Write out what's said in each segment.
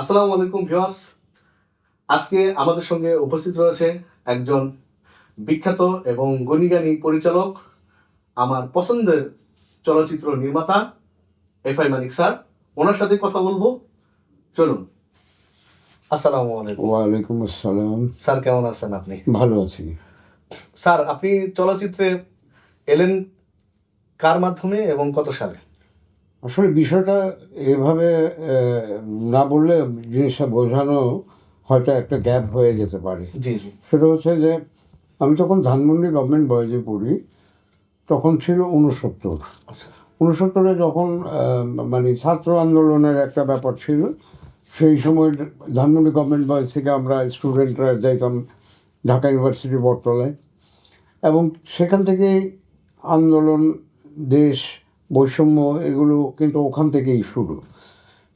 আসসালামু আলাইকুম ভিউয়ার্স। আজকে আমাদের সঙ্গে উপস্থিত রয়েছে একজন বিখ্যাত এবং গুণীগানী পরিচালক আমার পছন্দের চলচ্চিত্র নির্মাতা এফ আই মানিক স্যার। ওনার সাথে কথা বলব। চলুন। আসসালামু আলাইকুম। ওয়ালাইকুম আসসালাম। স্যার কেমন আছেন আপনি? ভালো আছি। স্যার আপনি চলচ্চিত্রে এলেন কার মাধ্যমে এবং কত সালে? আসলে বিষয়টা এভাবে না বললে জিনিসটা বোঝানো হয়তো একটা গ্যাপ হয়ে যেতে পারে। জি জি। সেটা হচ্ছে যে আমি তখন ধানমন্ডি গভর্নমেন্ট বয়েজে পড়ি তখন ছিল উনসত্তর আচ্ছা। উনসত্তরে যখন মানে ছাত্র আন্দোলনের একটা ব্যাপার ছিল সেই সময় ধানমন্ডি গভর্নমেন্ট বয়েজ থেকে আমরা স্টুডেন্টরা যাইতাম ঢাকা ইউনিভার্সিটি বটতলায়। এবং সেখান থেকে আন্দোলন দেশ বৈষম্য এগুলো কিন্তু ওখান থেকেই শুরু।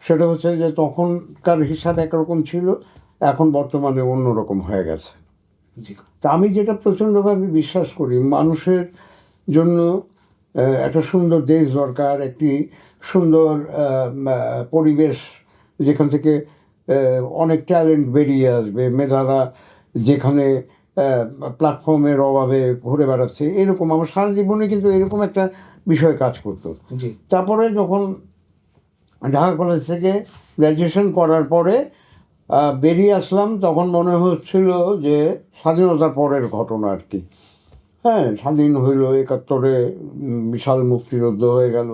সেটা হচ্ছে যে তখনকার হিসাব একরকম ছিল এখন বর্তমানে অন্যরকম হয়ে গেছে। তা আমি যেটা প্রচণ্ডভাবে বিশ্বাস করি মানুষের জন্য একটা সুন্দর দেশ দরকার একটি সুন্দর পরিবেশ যেখান থেকে অনেক ট্যালেন্ট বেরিয়ে আসবে মেধারা যেখানে প্ল্যাটফর্মের অভাবে ঘুরে বেড়াচ্ছে এরকম আমার সারা জীবনে কিন্তু এরকম একটা বিষয় কাজ করতো। তারপরে যখন ঢাকা কলেজ থেকে গ্র্যাজুয়েশন করার পরে বেরিয়ে আসলাম তখন মনে হচ্ছিল যে স্বাধীনতার পরের ঘটনা আর কি। হ্যাঁ স্বাধীন হইল একাত্তরে বিশাল মুক্তিযুদ্ধ হয়ে গেল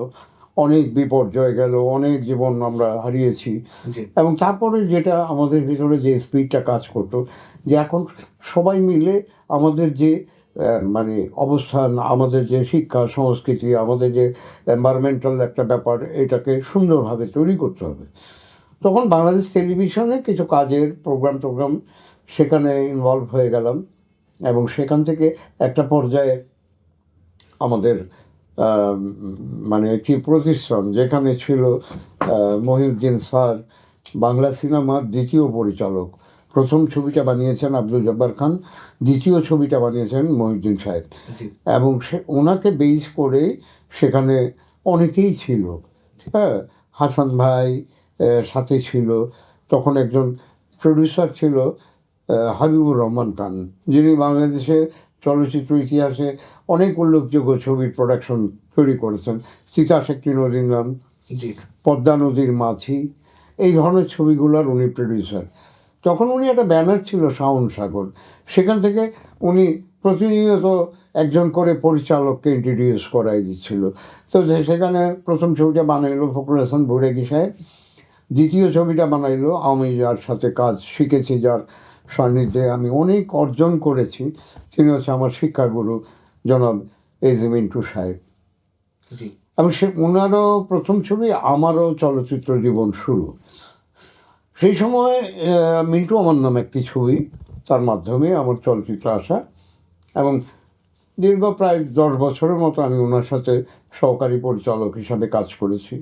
অনেক বিপর্যয় গেল অনেক জীবন আমরা হারিয়েছি। এবং তারপরে যেটা আমাদের ভিতরে যে স্পিডটা কাজ করতো যে এখন সবাই মিলে আমাদের যে মানে অবস্থান, আমাদের যে শিক্ষা, সংস্কৃতি, আমাদের যে এনভায়রনমেন্টাল একটা ব্যাপার, এটাকে সুন্দরভাবে তৈরি করতে হবে। তখন বাংলাদেশ টেলিভিশনে কিছু কাজের প্রোগ্রাম টোগ্রাম সেখানে ইনভলভ হয়ে গেলাম এবং সেখান থেকে একটা পর্যায়ে আমাদের মানে একটি প্রতিষ্ঠান যেখানে ছিল মহিউদ্দিন স্যার, বাংলা সিনেমার দ্বিতীয় পরিচালক। প্রথম ছবিটা বানিয়েছেন আব্দুল জব্বার খান দ্বিতীয় ছবিটা বানিয়েছেন মহিউদ্দিন সাহেব। এবং সে ওনাকে বেস করে সেখানে অনেকেই ছিল। হ্যাঁ হাসান ভাই সাথে ছিল। তখন একজন প্রডিউসার ছিল হাবিবুর রহমান খান যিনি বাংলাদেশে চলচ্চিত্র ইতিহাসে অনেক উল্লেখযোগ্য ছবির প্রোডাকশন তৈরি করেছেন। তিতাস একটি নদীর নাম পদ্মা নদীর মাঝি এই ধরনের ছবিগুলোর উনি প্রডিউসার তখন উনি একটা ব্যানার ছিল শাওন সাগর। সেখান থেকে উনি প্রতিনিয়ত একজন করে পরিচালককে ইন্ট্রোডিউস করাই দিচ্ছিল। তো যে সেখানে প্রথম ছবিটা বানাইলো ফখরুল হাসান বৈরাগী সাহেব। দ্বিতীয় ছবিটা বানাইলো আমি যার সাথে কাজ শিখেছি যার সান্নিধ্যে আমি অনেক অর্জন করেছি। তিনি হচ্ছে আমার শিক্ষাগুরু জনাব এজে মিন্টু সাহেব। জি। এবং সে ওনারও প্রথম ছবি আমারও চলচ্চিত্র জীবন শুরু। সেই সময় মিন্টু আমার নাম একটি ছবি তার মাধ্যমে আমার চলচ্চিত্র আসা এবং দীর্ঘ প্রায় দশ বছরের মতো আমি ওনার সাথে সহকারী পরিচালক হিসাবে কাজ করেছি।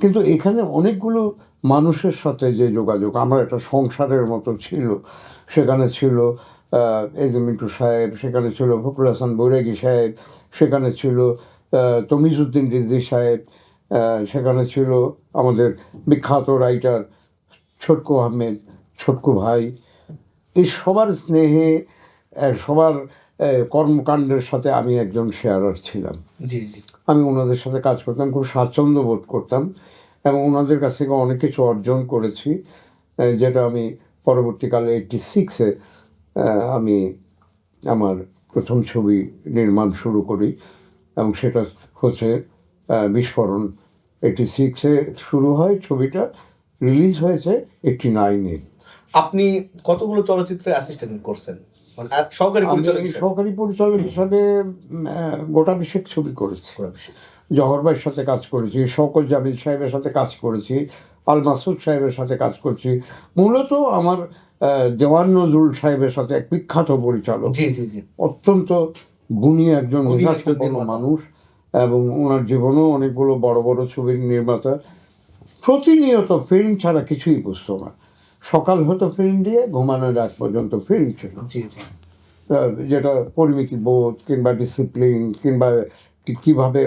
কিন্তু এখানে অনেকগুলো মানুষের সাথে যে যোগাযোগ আমার একটা সংসারের মতো ছিল। সেখানে ছিল আহ, এই যে মিন্টু সাহেব সেখানে ছিল ফখরুল হাসান বৈরাগী সাহেব সেখানে ছিল তমিজুদ্দিন রিদ্দি সাহেব সেখানে ছিল আমাদের বিখ্যাত রাইটার ছোটকু আহমেদ ছোটকু ভাই এই সবার স্নেহে সবার কর্মকাণ্ডের সাথে আমি একজন শেয়ারার ছিলাম। জি জি। আমি ওনাদের সাথে কাজ করতাম খুব স্বাচ্ছন্দ্য বোধ করতাম এবং ওনাদের কাছ থেকে অনেক কিছু অর্জন করেছি যেটা আমি পরবর্তীকালে এইটটি সিক্সে আমি আমার প্রথম ছবি নির্মাণ শুরু করি এবং সেটা হচ্ছে বিস্ফোরণ। এইটটি সিক্সে শুরু হয় ছবিটা। রিলিজ হয়েছে এইটটি নাইনে আপনি কতগুলো চলচ্চিত্রে অ্যাসিস্ট্যান্ট করছেন? মানে সহকারী পরিচালক সহকারী পরিচালক হিসাবে গোটা বিশেক ছবি করেছি। জহর ভাইয়ের সাথে কাজ করেছি শওকত জামিল সাহেবের সাথে কাজ করেছি আল মাসুদ সাহেবের সাথে কাজ করছি। মূলত আমার দেওয়ান নজরুল সাহেবের সাথে এক বিখ্যাত পরিচালক। অত্যন্ত গুণী একজন। মানুষ এবং ওনার জীবনেও অনেকগুলো বড় বড় ছবির নির্মাতা। প্রতিনিয়ত ফিল্ম ছাড়া কিছুই বুঝতো না। সকাল হতো ফিল্ম দিয়ে ঘুমানোর আগ পর্যন্ত ফিল্ম ছিল। যেটা পরিমিতি বোধ কিংবা ডিসিপ্লিন কিংবা কীভাবে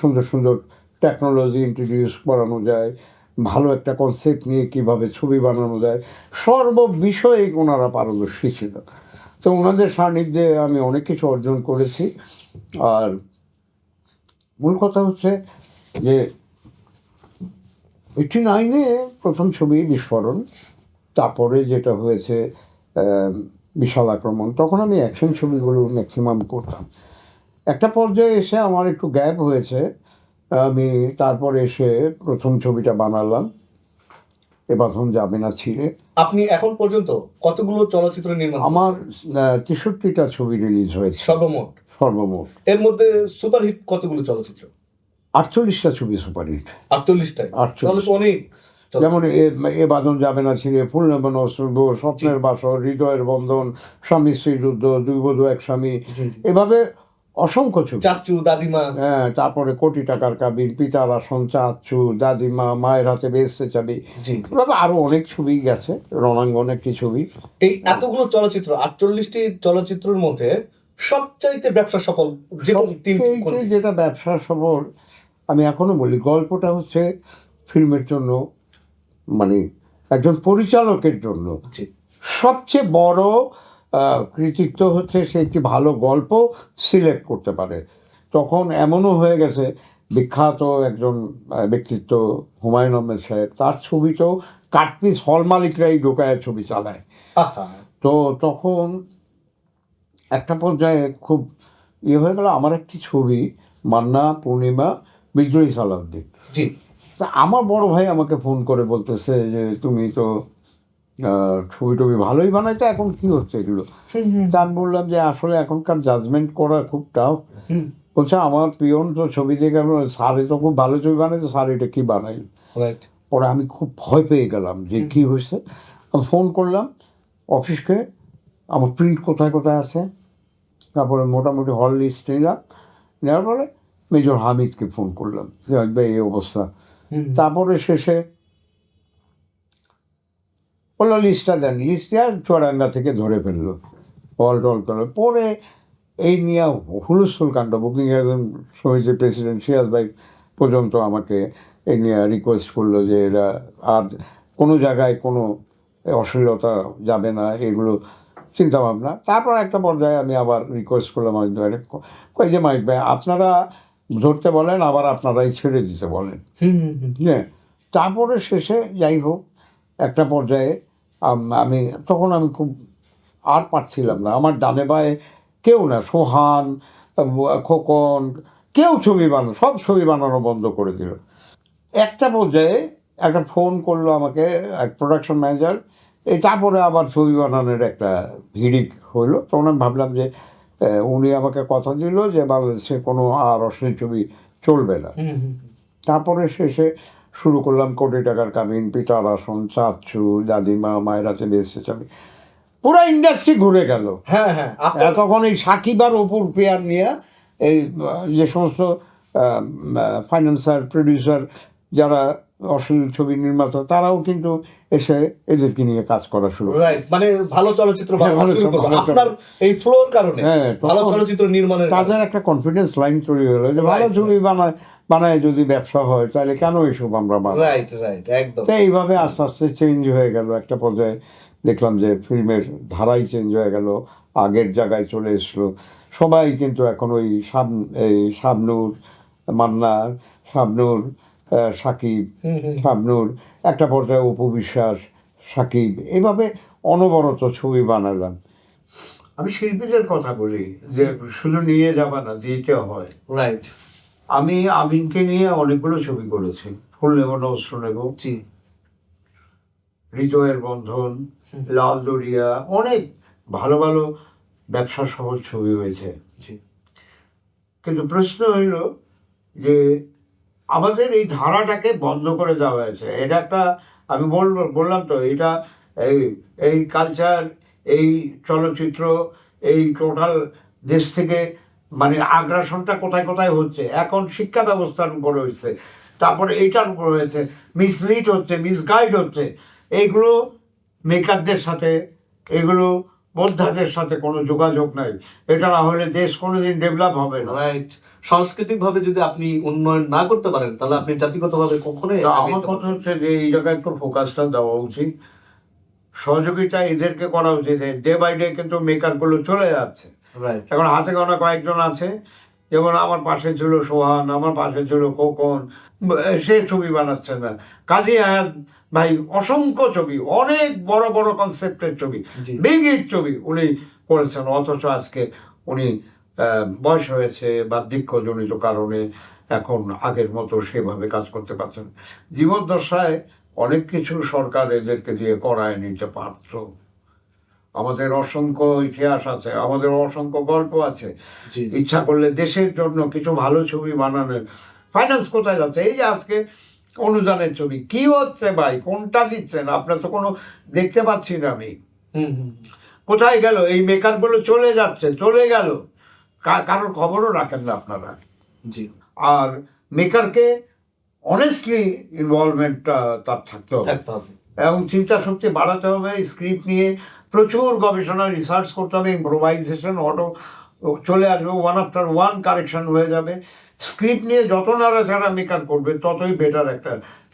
সুন্দর সুন্দর টেকনোলজি ইন্ট্রোডিউস করানো যায় ভালো একটা কনসেপ্ট নিয়ে কীভাবে ছবি বানানো যায় সর্ব বিষয়ে ওনারা পারদর্শী ছিল। তো ওনাদের সান্নিধ্যে আমি অনেক কিছু অর্জন করেছি। আর মূল কথা হচ্ছে যে এইটি নাইনে প্রথম ছবি বিস্ফোরণ। তারপরে যেটা হয়েছে বিশাল আক্রমণ তখন আমি অ্যাকশন ছবিগুলো ম্যাক্সিমাম করতাম। একটা পর্যায়ে এসে আমার একটু গ্যাপ হয়েছে। আমি তারপরে এসে প্রথম ছবিটা বানালাম। এ বাঁধন যাবে না ছিঁড়ে। আপনি এখন পর্যন্ত কতগুলো চলচ্চিত্র নির্মাণ আমার তেষট্টিটা ছবি রিলিজ হয়েছে। সর্বমোট? সর্বমোট। এর মধ্যে সুপারহিট কতগুলো চলচ্চিত্র? আটচল্লিশটা ছবি সুপারহিট আটচল্লিশটাই? আটচল্লিশ। তাহলে তো অনেক যেমন এ- বাঁধন যাবে না ছিঁড়ে ফুল অশ্রব স্বপ্নের বাসর হৃদয়ের বন্ধন স্বামী স্ত্রী যুদ্ধ দুই বধূ এক স্বামী। এভাবে অসংখ্য ছবি। চাচু দাদিমা। হ্যাঁ তারপরে কোটি টাকার কাবিন পিতার আসন চাচু দাদিমা মায়ের হাতে বেসতে চাবি। এভাবে আরও অনেক ছবি গেছে রণাঙ্গন একটি ছবি। এই এতগুলো চলচ্চিত্র আটচল্লিশটি চলচ্চিত্রের মধ্যে সবচাইতে ব্যবসা সফল যে? যেটা ব্যবসা সফল আমি এখনও বলি গল্পটা হচ্ছে ফিল্মের জন্য মানে একজন পরিচালকের জন্য। সবচেয়ে বড় কৃতিত্ব হচ্ছে সে একটি ভালো গল্প সিলেক্ট করতে পারে। তখন এমনও হয়ে গেছে বিখ্যাত একজন ব্যক্তিত্ব হুমায়ুন আহমেদ সাহেব তার ছবি তো কাটপিস হল মালিকরাই ঢোকায় ছবি চালায়। তো তখন একটা পর্যায়ে খুব ইয়ে হয়ে গেল আমার একটি ছবি মান্না পূর্ণিমা বিদ্রোহী সালাউদ্দিন। জি। তা আমার বড় ভাই আমাকে ফোন করে বলতেছে যে তুমি তো ছবি টবি ভালোই বানাইতে এখন কি হচ্ছে এগুলো? তা আমি বললাম যে আসলে এখনকার জাজমেন্ট করা খুব টাফ বলছে আমার পিয়ন তো ছবি দেখে স্যারে তো খুব ভালো ছবি বানাইছে স্যার এটা কী বানাই পরে আমি খুব ভয় পেয়ে গেলাম যে কী হয়েছে? আমি ফোন করলাম অফিসকে আমার প্রিন্ট কোথায় কোথায় আছে? তারপরে মোটামুটি হল লিস্ট নিলাম। নেওয়ার পরে মেজর হামিদকে ফোন করলাম যে ভাই এই অবস্থা। তারপরে শেষে বলল লিস্টটা দেন। লিস্টটা চুয়াডাঙ্গা থেকে ধরে ফেলল। অল টল করল। পরে এই নিয়ে হুলস্থুল কাণ্ড বুকিং একজন সমিতির প্রেসিডেন্ট সিয়াজ ভাই পর্যন্ত আমাকে এই নিয়ে রিকোয়েস্ট করল যে এরা আর কোনো জায়গায় কোনো অশ্লীলতা যাবে না এগুলো চিন্তা ভাবনা তারপর একটা পর্যায়ে আমি আবার রিকোয়েস্ট করলাম মাইক ভাই কই যে মাইক ভাই আপনারা ধরতে বলেন আবার আপনারাই ছেড়ে দিতে বলেন। হ্যাঁ তারপরে শেষে যাই হোক একটা পর্যায়ে আমি তখন আমি খুব আর পারছিলাম না। আমার ডানে বায়ে কেউ না সোহান খোকন কেউ ছবি বানানো সব ছবি বানানো বন্ধ করে দিল। একটা পর্যায়ে একটা ফোন করল আমাকে এক প্রোডাকশন ম্যানেজার এই তারপরে আবার ছবি বানানোর একটা হিড়িক হলো। তখন আমি ভাবলাম যে উনি আমাকে কথা দিল যে বাংলাদেশে কোনো আর অশ্লীল ছবি চলবে না। তারপরে শেষে শুরু করলাম কোটি টাকার কামিন পিতার আসন চাচ্ছু দাদিমা মায়ের হাতে বেসে চাবি পুরো ইন্ডাস্ট্রি ঘুরে গেল। হ্যাঁ হ্যাঁ তখন এই সাকিবার ওপর পেয়ার নিয়ে এই যে সমস্ত ফাইন্যান্সার প্রডিউসার যারা অশ্লীল ছবি নির্মাতা তারাও কিন্তু এসে এদেরকে নিয়ে কাজ করা শুরু রাইট মানে ভালো চলচ্চিত্র হ্যাঁ, আপনার এই ফ্লোর কারণে হ্যাঁ, ভালো চলচ্চিত্র নির্মাণের তাদের একটা কনফিডেন্স লাইন তৈরি হলো যে ভালো ছবি বানায় বানায় যদি ব্যবসা হয় তাহলে কেন এইসব আমরা রাইট রাইট একদম। তো এইভাবে আস্তে আস্তে চেঞ্জ হয়ে গেল একটা পর্যায়ে। দেখলাম যে ফিল্মের ধারাই চেঞ্জ হয়ে গেল আগের জায়গায় চলে এসলো। সবাই কিন্তু এখন ওই শাব এই শাবনূর মান্না শাবনূর আহ, সাকিব শাবনূর একটা পর্যায়ে অপু বিশ্বাস সাকিব এভাবে অনবরত ছবি বানালাম। আমি শিল্পীদের কথা বলি যে শুধু নিয়ে যাবা না দিতে হয়। রাইট আমি আমিনকে নিয়ে অনেকগুলো ছবি করেছি। ফুল নেব না অস্ত্র নেব। জি। হৃদয়ের বন্ধন লাল দরিয়া অনেক ভালো ভালো ব্যবসা সফল ছবি হয়েছে। জি। কিন্তু প্রশ্ন হইল যে আমাদের এই ধারাটাকে বন্ধ করে দেওয়া হয়েছে। এটা একটা, আমি বলব, বললাম তো, এটা এই এই কালচার এই চলচ্চিত্র, এই টোটাল দেশ থেকে মানে আগ্রাসনটা কোথায় কোথায় হচ্ছে, এখন শিক্ষা ব্যবস্থার উপর হয়েছে তারপরে এইটার উপর হয়েছে মিসলিড হচ্ছে মিসগাইড হচ্ছে, এইগুলো মেকারদের সাথে, এগুলো বোদ্ধাদের সাথে কোনো যোগাযোগ নাই। এটা না হলে দেশ কোনোদিন ডেভেলপ হবে না। রাইট সাংস্কৃতিক ভাবে যদি আপনি উন্নয়ন না করতে পারেন তাহলে আপনি জাতিগত ভাবে কখনোই আমার কথা হচ্ছে যে এই জায়গায় একটু ফোকাসটা দেওয়া উচিত। সহযোগিতা এদেরকে করা উচিত। ডে বাই ডে কিন্তু মেকারগুলো চলে যাচ্ছে। রাইট এখন হাতে গোনা কয়েকজন আছে। যেমন আমার পাশে ছিল সোহান আমার পাশে ছিল খোকন। সে ছবি বানাচ্ছে না। কাজী আয়াত ভাই অসংখ্য ছবি অনেক বড় বড় কনসেপ্টের ছবি। বিগ হিট ছবি উনি করেছেন অথচ আজকে উনি বয়স হয়েছে বা দীক্ষজনিত কারণে এখন আগের মতো সেভাবে কাজ করতে পারছেন। জীবদ্দশায় অনেক কিছু সরকার এদেরকে দিয়ে করায় নিতে পারতো আমাদের অসংখ্য ইতিহাস আছে আমাদের অসংখ্য গল্প আছে। ইচ্ছা করলে দেশের জন্য কিছু ভালো ছবি বানানোর ফাইন্যান্স কোথায় যাচ্ছে এই যে আজকে অনুদানের ছবি। কি হচ্ছে ভাই? কোনটা দিচ্ছেন? আপনার তো কোনো দেখতে পাচ্ছি না আমি। কোথায় গেল? এই মেকারগুলো চলে যাচ্ছে চলে গেল। কারোর খবরও রাখেন না আপনারা। জি। আর মেকারকে অনেস্টলি ইনভলভমেন্টটা তার থাকতে থাকতে হবে। এবং চিন্তা শক্তি বাড়াতে হবে স্ক্রিপ্ট নিয়ে প্রচুর গবেষণা রিসার্চ করতে হবে ইম্প্রোভাইজেশন অটো চলে আসবে ওয়ান আফটার ওয়ান কারেকশন হয়ে যাবে। স্ক্রিপ্ট নিয়ে যত নাড়াচাড়া মেকার করবে ততই বেটার একটা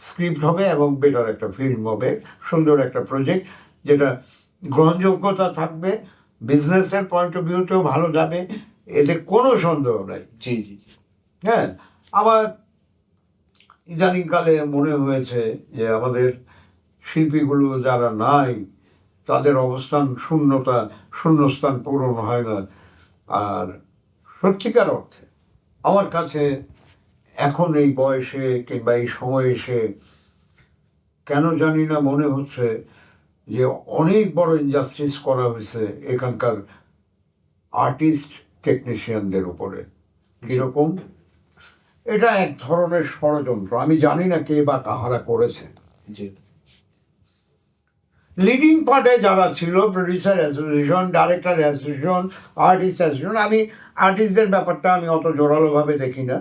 স্ক্রিপ্ট হবে এবং বেটার একটা ফিল্ম হবে। সুন্দর একটা প্রজেক্ট যেটা গ্রহণযোগ্যতা থাকবে বিজনেসের পয়েন্ট অফ ভিউতেও ভালো যাবে এতে কোনো সন্দেহ নাই। জি জি জি। হ্যাঁ আমার ইদানিংকালে মনে হয়েছে যে আমাদের শিল্পীগুলো যারা নাই তাদের অবস্থান শূন্যতা শূন্যস্থান পূরণ হয় না। আর সত্যিকার অর্থে আমার কাছে এখন এই বয়সে কিংবা এই সময়ে এসে কেন জানি না মনে হচ্ছে যে অনেক বড় ইনজাস্টিস করা হয়েছে এখানকার আর্টিস্ট টেকনিশিয়ানদের উপরে। কীরকম? এটা এক ধরনের ষড়যন্ত্র। আমি জানি না কে বা কাহারা করেছে। জি। লিডিং পার্টে যারা ছিল producer association director association artist association আমি আর্টিস্টদের ব্যাপারটা আমি অত জোরালোভাবে দেখি না।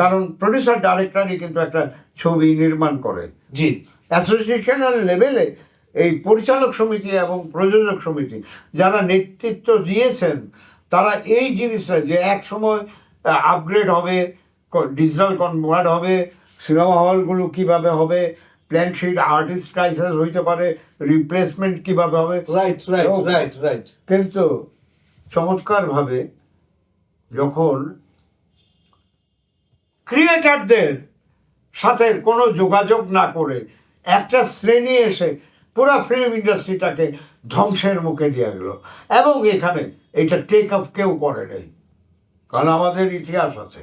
কারণ প্রডিউসার ডাইরেক্টরই কিন্তু একটা ছবি নির্মাণ করে। জি। অ্যাসোসিয়েশনাল লেভেলে এই পরিচালক সমিতি এবং প্রযোজক সমিতি যারা নেতৃত্ব দিয়েছেন তারা এই জিনিসটা যে এক সময় আপগ্রেড হবে ডিজিটাল কনভার্ট হবে সিনেমা হলগুলো কীভাবে হবে প্ল্যান শিট আর্টিস্ট ক্রাইসিস হইতে পারে রিপ্লেসমেন্ট কীভাবে হবে? রাইট রাইট রাইট রাইট কিন্তু চমৎকারভাবে যখন ক্রিয়েটারদের সাথে কোনো যোগাযোগ না করে একটা শ্রেণি এসে পুরো ফিল্ম ইন্ডাস্ট্রিটাকে ধ্বংসের মুখে দিয়ে গেল। এবং এখানে এটা টেক আপ কেউ করে নেই। কারণ আমাদের ইতিহাস আছে।